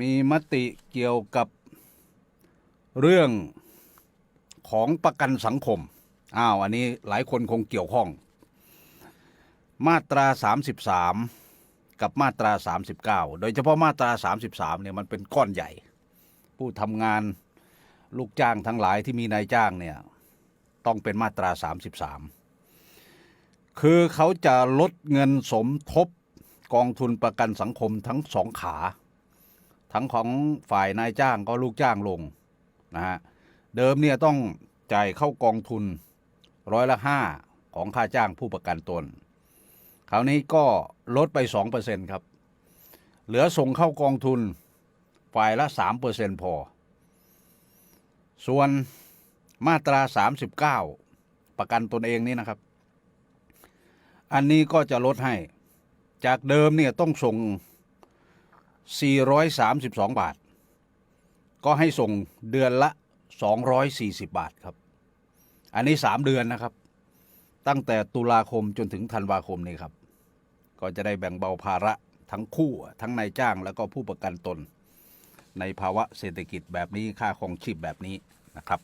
มีมติเกี่ยวกับเรื่องของประกันสังคม อ้าว อันนี้หลายคนคงเกี่ยวข้อง มาตรา 33 กับมาตรา 39 โดยเฉพาะมาตรา 33เนี่ยมันเป็นก้อนใหญ่ ผู้ทำงานลูกจ้างทั้งหลายที่มีนายจ้างเนี่ยต้องเป็นมาตรา 33 คือเขาจะลดเงินสมทบกองทุนประกันสังคมทั้งสองขา ทั้งของฝ่ายนายจ้างก็ลูกจ้างลงนะฮะเดิมเนี่ยต้องจ่ายเข้ากองทุนร้อยละห้าของค่าจ้างผู้ประกันตน คราวนี้ก็ลดไปสองเปอร์เซ็นครับ เหลือส่งเข้ากองทุนฝ่ายละสามเปอร์เซ็นพอ ส่วนมาตราสามสิบเก้าประกันตนเองนี่นะครับ อันนี้ก็จะลดให้ จากเดิมเนี่ยต้องส่ง 432 บาท ก็ให้ส่งเดือนละ 240 บาทครับ อันนี้ 3 เดือนนะครับ ตั้งแต่ตุลาคมจนถึงธันวาคมนี้ครับ ก็จะได้แบ่งเบาภาระทั้งคู่ทั้งนายจ้างแล้วก็ผู้ประกันตน ในภาวะเศรษฐกิจแบบนี้ค่าครองชีพแบบนี้นะครับ